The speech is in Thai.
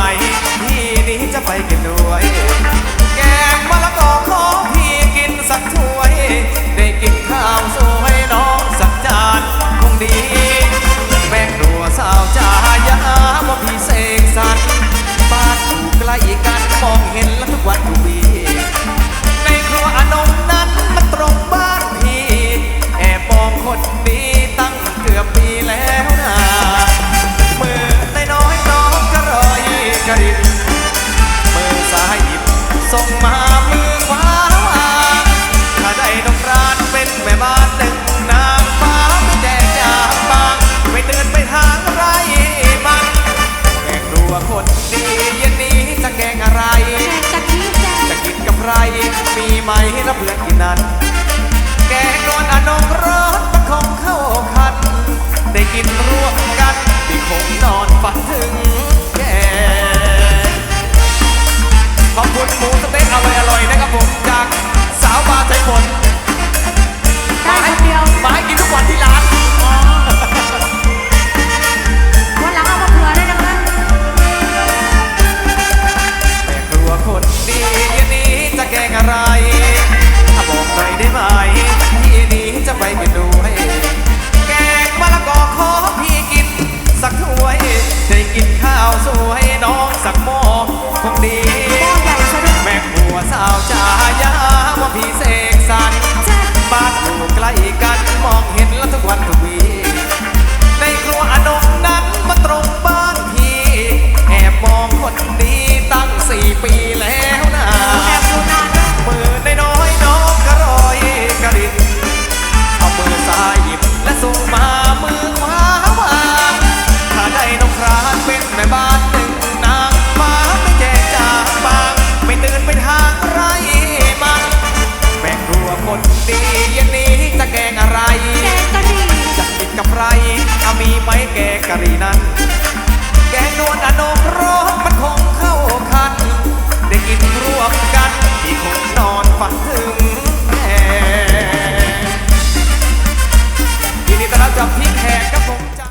าย ที่นี้จะไปกันด้วย ไหมนบเพื่อนที่นั้น แกงนอนอนงร้อนประคองเข้าคัน ได้กินร่วมกันที่คงนอนฝันถึงแกขอบคุณหมูสเต๊กอร่อยอร่อยนะครับผมจากสาวบาใจฝนได้คนเดียวมาให้กินทุกวันที่ร้านวันหลังเอามาเผื่อได้นะคะแม่รัวคนดีย่านี้จะแกงอะไราวสวยน้องสักโม้คงดี แม่ผัวสาวจ๋ายาว่าพี่เสกสันบ้านอยู่ใกล้กันมองเห็นแล้วทุก ดีเย็นนี้จะแกงอะไร แกงกะหรี่จะกินกับใครเอามีไหมแกงกะหรี่นั้น แกงนวลอนงร้องมันคงเข้า